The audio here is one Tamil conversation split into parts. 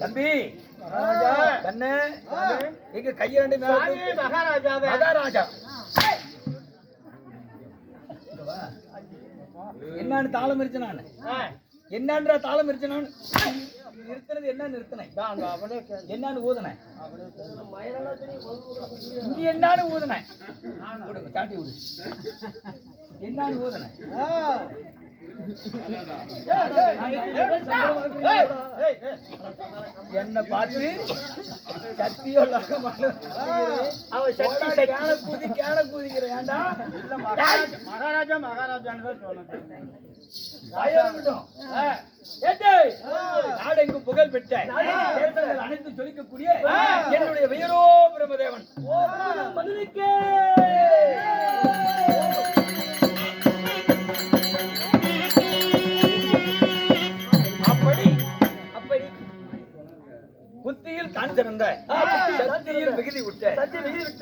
தம்பி கண்ணு எங்க கைய என்னன்னு தாளம் இருச்சு நான். என்னன்ற தாளம் இருச்சு நான்? என்ன நிறுத்தினேன் என்னன்னு ஊதுனேன் இங்க என்னன்னு ஊதுனேன் என்னன்னு ஊதுனேன் என்ன பார்த்து சக்தி கேன கூதி கேன மகாராஜா மகாராஜான்னு தான் சொல்லணும். நாடெங்கும் புகழ் பெற்ற அனைத்து ஜொலிக்கக்கூடிய என்னுடைய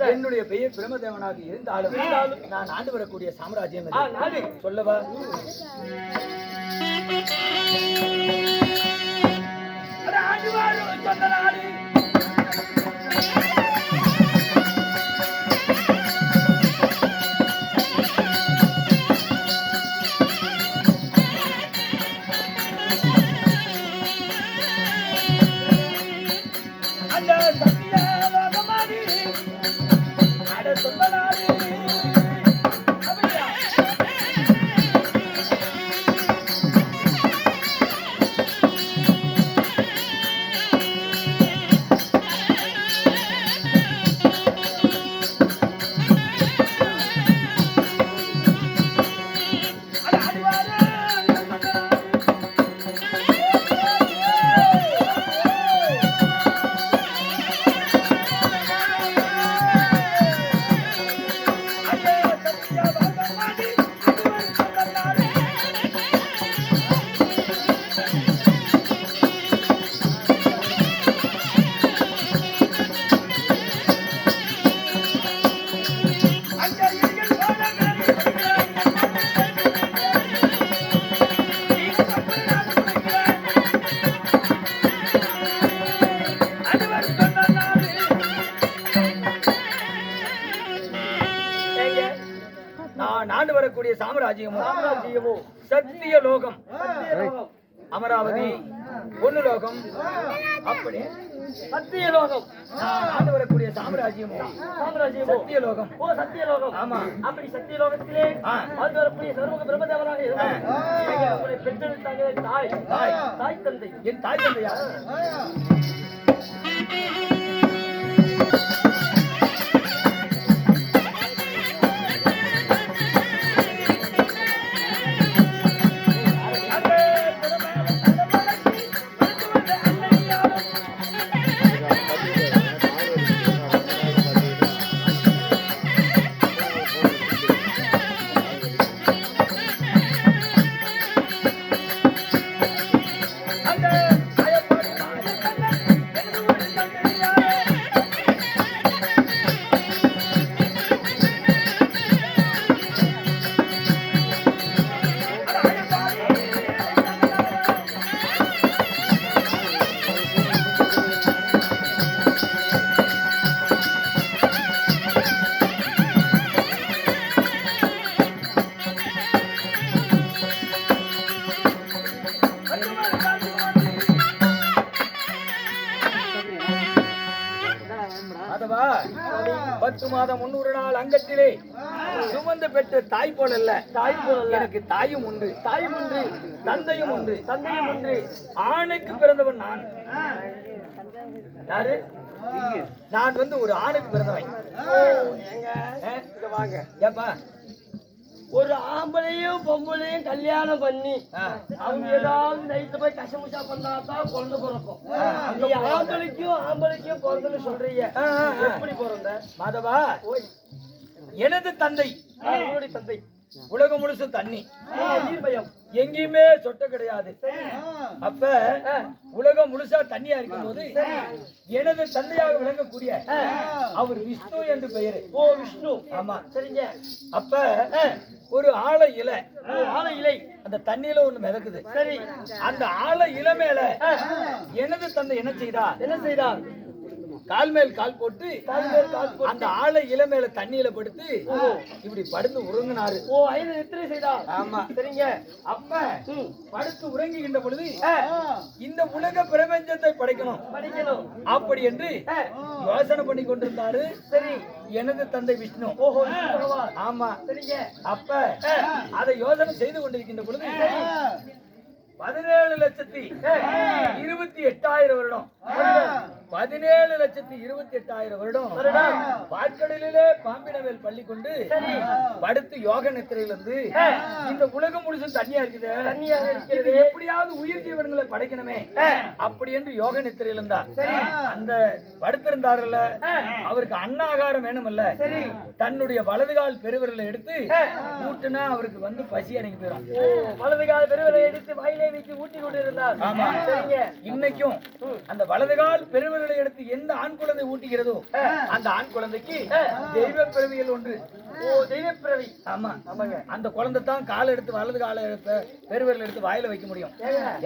என்னுடைய பெயர் பிரமதேவனாக இருந்தாலும் நான் ஆண்டு வரக்கூடிய சாம்ராஜ்யம். சொல்லவா? ஆண்டு வரக்கூடிய சாம்ராஜ்யமோ சாம்ராஜ்யமோ சத்திய லோகம். அமராவதி பொண்ணு லோகம். அப்படி. சத்திய லோகம். ஆண்டு வரக்கூடிய சாம்ராஜ்யமோ. சாம்ராஜ்யமோ. சத்திய லோகம். ஓ சத்தியலோகம் ஆமா. அப்படி சத்தியலோகத்திலே ஆ. வாழ்ந்து வரக்கூடிய சர்வக பிரம்மதேவனாக இருந்தார் பெற்றெடுத்தாங்க தாய் தாய். தாய். தந்தை. என் தாய் தந்தையா? அங்கத்திலே சுமந்து பெற்ற தாய் போல் அல்ல. தாய் போல் அல்ல. எனக்கு தாயும் உண்டு. தாயும் உண்டு. தந்தையும் உண்டு. தந்தையும் உண்டு. ஆணுக்கு பிறந்தவன் நான். யாரு? நான் வந்து ஒரு ஆணுக்கு பிறந்தவன். வாங்க. ஏப்பா? ஒரு ஆம்பளையும் பொம்பளையும் கல்யாணம் பண்ணி. அவங்க ஏதாவது நைட்டு போய் கசமுசா பண்ணா தான் குழந்தை பிறக்கும். நீ ஆம்பளைக்கும் ஆம்பளைக்கும் பிறந்தன்னு சொல்றீங்க. எப்படி பிறந்த? மாதவா எனது தந்தை. உங்களுடைய தந்தை. உலகம் முழுசும் தண்ணி. எங்கேயுமே சொட்ட கிடையாது. அப்ப உலகம் முழுசா தண்ணியா இருக்கும்போது எனது தந்தையாக விளங்கக்கூடிய அவர் விஷ்ணு என்று பெயரு. ஓ விஷ்ணு. ஆமா. சரிங்க. அப்ப ஒரு ஆழ இலை. ஆலை இலை. அந்த தண்ணியில ஒண்ணு மிதக்குது. சரி. அந்த ஆழ இலை மேல எனது தந்தை என்ன செய்தார்? என்ன செய்தார்? கால் மேல் கால் போட்டு. அந்த ஆளை இளமேல தண்ணியில படுத்து இப்படி படுத்து உறங்கினாரு. ஓ ஐந்து நித்திரை செய்தார் ஆமா. சரிங்க. அப்ப. படுத்து உறங்குகின்ற பொழுது இந்த உலக பிரபஞ்சத்தை படைக்கணும். படிக்கணும். அப்படி என்று யோசனை பண்ணி கொண்டிருந்தாரு சரி. எனது தந்தை விஷ்ணு. ஓஹோ ஆமா. சரிங்க. அப்ப அதை யோசனை செய்து கொண்டிருக்கின்ற பொழுது பதினேழு லட்சத்தி இருபத்தி எட்டாயிரம் வருடம். பதினேழு லட்சத்தி இருபத்தி எட்டாயிரம் வருடம். பாற்கடலிலே பாம்பினவேல் பள்ளி கொண்டு படுத்து யோக நித்திரையிலிருந்து இந்த உலகம் முழுசும் தண்ணியா இருக்குது. இது எப்படியாவது உயிர் ஜீவன்களை படைக்கணுமே. அப்படி என்று யோக நித்திரையில் இருந்தார் அந்த படுத்திருந்தாருல்ல அவருக்கு அன்னாகாரம் வேணுமல்ல. சரி. தன்னுடைய வலது கால் பெருவிரலை எடுத்து ஊட்டுனா அவருக்கு வந்து பசி அடங்கி போயிடும் ஓ வலது கால் பெருவரை எடுத்து வாயிலே வைத்து ஊட்டி கொண்டு இருந்தார் ஆமா. இன்னைக்கும் அந்த வலது கால் பெருவிரலை எடுத்து எந்த ஆண் குழந்தை ஊட்டுகிறதோ அந்த ஆண் குழந்தைக்கு தெய்வ பிறவியல் ஒன்று. ஓ தெய்வ பிறவி ஆமா. ஆமாங்க. அந்த குழந்தை தான் கால் எடுத்து வலது காலை எடுத்து பெருவிரல் எடுத்து வாயில வைக்க முடியும்.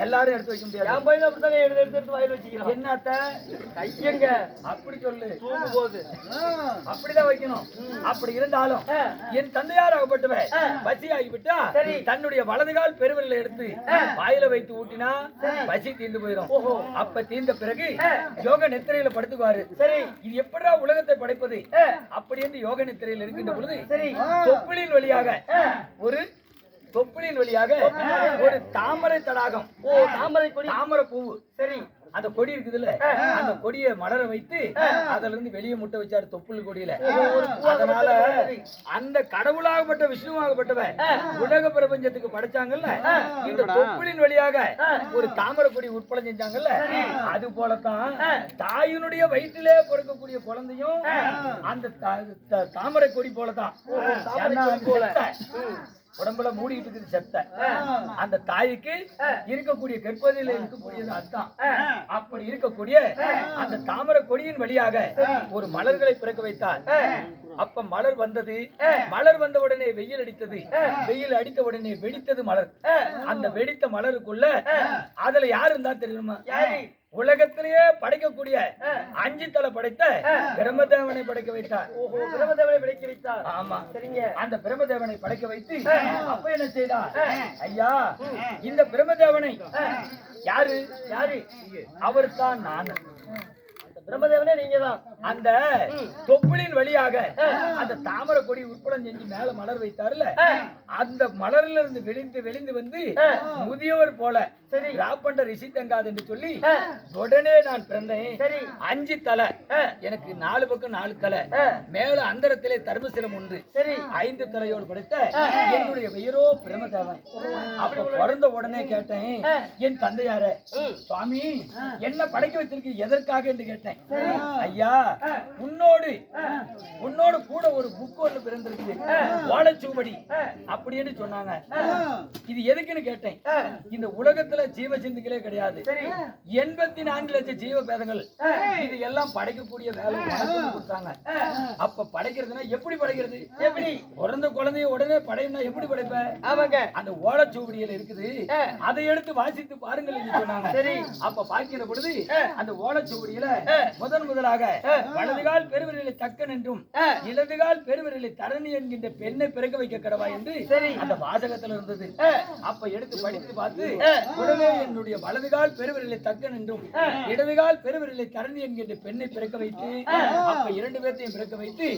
எல்லாரும் எடுத்து வைக்க முடியாது. என் பையன் அப்படித்தானே எடுத்து எடுத்து வாயில வச்சுக்கிறான். என்னத்த? கையங்க. அப்படி சொல்லு. தூங்கும் போது அப்படிதான் வைக்கணும். அப்படி இருந்தாலும் என் தந்தையார் ஆகப்பட்டவ பசி ஆகிவிட்டா சரி. தன்னுடைய வலது கால் பெருவிரலை எடுத்து வாயில வைத்து ஊட்டினா பசி தீர்ந்து போயிடும். அப்ப தீர்ந்த பிறகு யோக நித்திரையில படுத்துக்குவாரு. சரி. இது எப்படா உலகத்தை படைப்பது? அப்படி என்று யோக நித்திரையில் இருக்கின்ற பொழுது சரி. தொப்புளின் வழியாக ஒரு தொப்புளின் வழியாக ஒரு தாமரை தடாகம். ஓ தாமரை கொடி. தாமரை பூவு. சரி. அந்த கொடி இருக்குதுல்ல? அந்த கொடியை மலர வைத்து அதுல இருந்து வெளியே முட்டை வச்சாரு தொப்புள் கொடியில. அதனால அந்த கடவுளாகப்பட்ட விஷ்ணுவாகப்பட்டவன் உலக பிரபஞ்சத்துக்கு படைச்சாங்கல்ல? இந்த தொப்புளின் வழியாக ஒரு தாமரை கொடி உட்பலம் செஞ்சாங்கல்ல? அது போலத்தான் தாயினுடைய வயிற்றிலே பிறக்கக்கூடிய குழந்தையும் அந்த தாமரை கொடி போலதான் போல. உடம்புல மூடிட்டு இருக்குது செத்த. அந்த தாய்க்கு இருக்கக்கூடிய கற்பதில இருக்கக்கூடியது அதான். அப்படி இருக்கக்கூடிய அந்த தாமரை கொடியின் வழியாக ஒரு மலர்களை பிறக்க வைத்தார். அப்ப மலர் வந்தது. மலர் வந்த உடனே வெயில் அடித்தது. வெயில் அடித்த உடனே வெடித்தது மலர். அந்த வெடித்த மலருக்குள்ள அதுல யார் இருந்தா தெரியுமா? உலகத்திலேயே படைக்கக்கூடிய அஞ்சு தலை படைத்த பிரம்மதேவனை படைக்க வைத்தார். ஓஹோ பிரமதேவனை விளக்கி வைத்தார். ஆமா. சரிங்க. அந்த பிரம்மதேவனை படைக்க வைத்து அப்ப என்ன செய்தார்? ஐயா இந்த பிரம்மதேவனை யாரு? யாரு? அவர் தான் நான். பிரம்மதேவனே நீங்க தான் அந்த தொப்புளின் வழியாக அந்த தாமரை கொடி உட்படம் செஞ்சு மேல மலர் வைத்தாருல அந்த மலர்ல இருந்து வெளிந்து வெளிந்து வந்து முதியவர் போல சரி. ராப்பண்ட ரிஷி தங்காது என்று சொல்லி உடனே நான் பிறந்தேன். சரி. அஞ்சு தலை. எனக்கு நாலு பக்கம் நாலு தலை. மேல அந்தரத்திலே தர்மசிரம் உண்டு சரி. ஐந்து தலையோடு படைத்த என்னுடைய பெயரோ பிரமதேவன் அப்ப பிறந்த உடனே கேட்டேன் என் தந்தையார சுவாமி என்ன படைக்க வச்சிருக்கு எதற்காக? என்று கேட்டேன். ஐயா உன்னோடு உன்னோடு கூட ஒரு புக் ஒன்று பிறந்திருக்கு ஓலைச்சுவடி அப்படின்னு சொன்னாங்க. இது எதுக்குன்னு கேட்டேன். இந்த உலகத்துல ஜீவ சிந்துக்களே கிடையாது. எண்பத்தி நான்கு லட்சம் ஜீவ பேதங்கள். இது எல்லாம் படைக்கக்கூடிய வேலை கொடுத்தாங்க. அப்ப படைக்கிறதுனா எப்படி படைக்கிறது? எப்படி? பிறந்த குழந்தைய உடனே படையினா எப்படி படைப்ப? ஆமாங்க. அந்த ஓலைச்சுவடியில இருக்குது. அதை எடுத்து வாசித்து பாருங்கள் சொன்னாங்க. சரி. அப்ப பார்க்கிற பொழுது அந்த ஓலைச்சுவடியில முதன் முதலாக வலதுகால் பெருவிரலை தக்கன் என்றும் இடதுகால் பெருவிரலை தரணி என்கின்ற பெண்ணை பிறக்க வைக்க கடவா என்று. அந்த வாசகத்துல இருந்தது. அப்ப எடுத்து படித்து பார்த்து உடனே என்னுடைய வலதுகால் பெருவிரலை தக்கன் என்றும் இடதுகால் பெருவிரலை தரணி என்கின்ற பெண்ணை பிறக்க வைத்து அப்ப இரண்டு பேர்த்தையும் பிறக்க வைத்து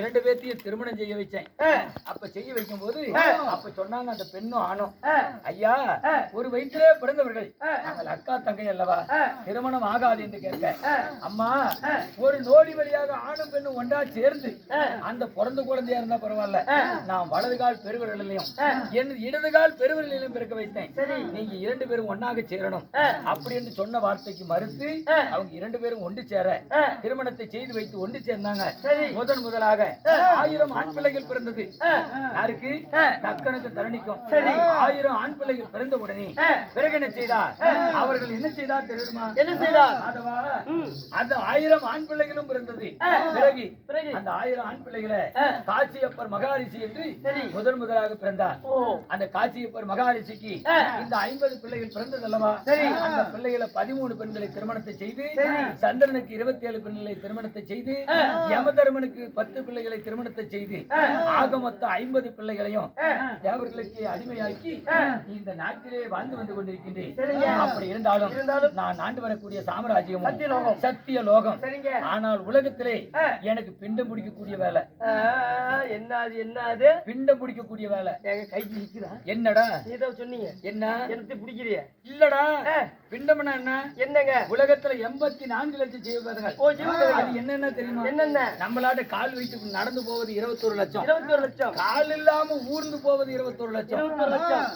இரண்டு பேர்த்தையும் திருமணம் செய்ய வச்சேன். அப்ப செய்ய வைக்கும் போது அப்ப சொன்னாங்க அந்த பெண்ணும் ஆணும். ஐயா ஒரு வயிற்றிலே பிறந்தவர்கள். நாங்கள் அக்கா தங்கை அல்லவா? திருமணம் ஆகாது என்று கேட்க. அம்மா ஒரு நோடி வழியாக ஆணும் பெண்ணும் ஒன்றா சேர்ந்து அந்த பிறந்த குழந்தையா இருந்தா பரவாயில்ல. நான் வலது கால் பெருவிரலையும் என் இடது கால் பெருவிரலையும் பிறக்க வைத்தேன். நீங்க இரண்டு பேரும் ஒன்னாக சேரணும். அப்படி என்று சொன்ன வார்த்தைக்கு மறுத்து அவங்க இரண்டு பேரும் ஒன்று சேர திருமணத்தை செய்து வைத்து ஒன்று சேர்ந்தாங்க. முதன் முதலாக ஆயிரம் ஆண் பிள்ளைகள் பிறந்தது. யாருக்கு? தக்கனுக்கு தரணிக்கும். ஆயிரம் ஆண் பிள்ளைகள் பிறந்த உடனே பிறகு என்ன செய்தார்? அவர்கள் என்ன செய்தார் தெரியுமா? என்ன செய்தார்? அந்த ஆயிரம் ஆண் பிள்ளைகள் ஆயிரம் பிறந்தது பிறகு. அந்த ஆயிரம் ஆண் பிள்ளைகளை ஆ. காட்சியப்பர் மகாரிஷி என்று. முதன் முதலாக பிறந்தார். அந்த காட்சியப்பர் மகாரிஷிக்கு. இந்த ஐம்பது பிள்ளைகள் பிறந்தது அல்லவா. அந்த பிள்ளைகளை பதிமூணு பெண்களை திருமணத்தை செய்து. சந்திரனுக்கு இருபத்தி ஏழு பெண்களை திருமணத்தை செய்து யமதர்மனுக்கு பத்து பிள்ளைகளை திருமணத்தை செய்து ஆக மொத்தம் ஐம்பது பிள்ளைகளையும் தேவர்களுக்கு அடிமையாக்கி இந்த நாட்டிலே வாழ்ந்து வந்து கொண்டிருக்கின்றேன். அப்படி இருந்தாலும் நான் ஆண்டு வரக்கூடிய சாம்ராஜ்யம் சத்திய லோகம். சத்திய லோகம். சரிங்க. ஆனால் உலகத்திலே. எனக்கு பிண்டம் பிடிக்கக்கூடிய வேலை. ஆ, என்ன அது என்ன அது பிண்டம் பிடிக்கக்கூடிய வேலை. எங்க கைக்கு நிக்குதா? என்னடா? நீதான் சொன்னீங்க. என்ன? எனக்கு பிடிக்கிறிய? இல்லடா. பிண்டம்னா என்ன? என்னங்க? உலகத்துல எண்பத்தி நான்கு லட்சம் ஜீவபேதங்கள் ஓ அது என்னென்ன தெரியுமா? என்னென்ன? நம்மளாட்ட கால் வைத்து நடந்து போவது இருபத்தொரு லட்சம். இருபத்தி ஒரு லட்சம். கால் இல்லாம ஊர்ந்து போவது இருபத்தொரு லட்சம். இருபத்தி ஒரு லட்சம்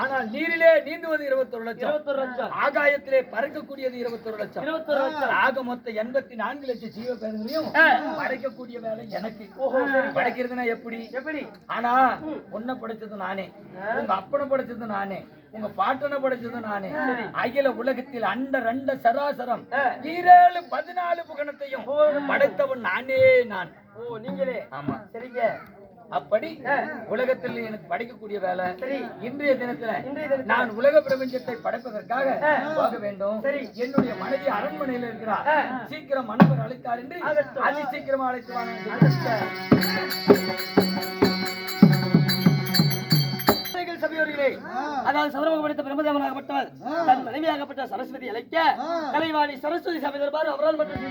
ஆனால் நீரிலே நீந்துவது இருபத்தொரு லட்சம். இருபத்தி ஒரு லட்சம். ஆகாயத்திலே பறக்கக்கூடியது இருபத்தொரு லட்சம். இருபத்தி ஒரு லட்சம். ஆக மொத்தம் எண்பத்தி நான்கு லட்சம் ஜீவபேதங்களையும். படைக்கக்கூடிய வேலை எனக்கு. படைக்கிறதுனா எப்படி? எப்படி? ஆனா உன்னை படைச்சது நானே. உங்க அப்பனை படைச்சது நானே. உங்க பாட்டனை படைச்சது நானே. அகில உலகத்தில் அண்ட ரெண்ட சராசரம் ஈரேழு பதினாலு புகணத்தையும் படைத்தவன் நானே நான். ஓ நீங்களே. ஆமா. சரிங்க. அப்படி உலகத்தில் எனக்கு படைக்கக்கூடிய வேலை. இன்றைய தினத்துல. நான் உலக பிரபஞ்சத்தை படைப்பதற்காக. போக வேண்டும். சரி. என்னுடைய மனைவி அரண்மனையில் இருக்கிறார். சீக்கிரம் மன்னவர் அழைத்தார் என்று. அதி சீக்கிரமா அழைத்து சபையோர்களே அதாவது சதுரமுக படித்த பிரம்மதேவனாகப்பட்டவர் தன் மனைவியாகப்பட்ட சரஸ்வதி அழைக்க கலைவாணி சரஸ்வதி சபை தருவார் அவரால் மட்டும்